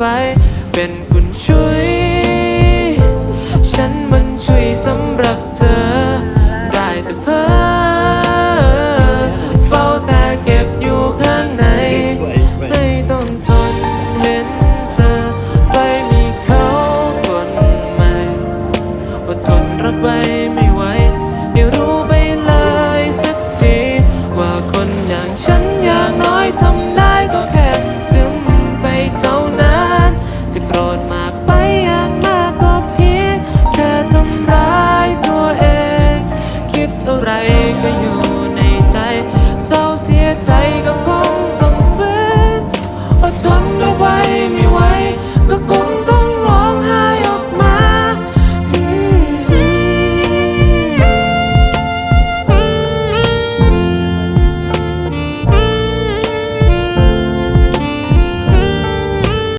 ไปเป็นคุณช่วย ฉันมันช่วยสำหรับเธอ ได้แต่เพ้อเฝ้าแต่เก็บอยู่ข้างใน ไม่ต้องทนเห็นเธอ ไปมีเขาคนใหม่อดทนรับไว้ make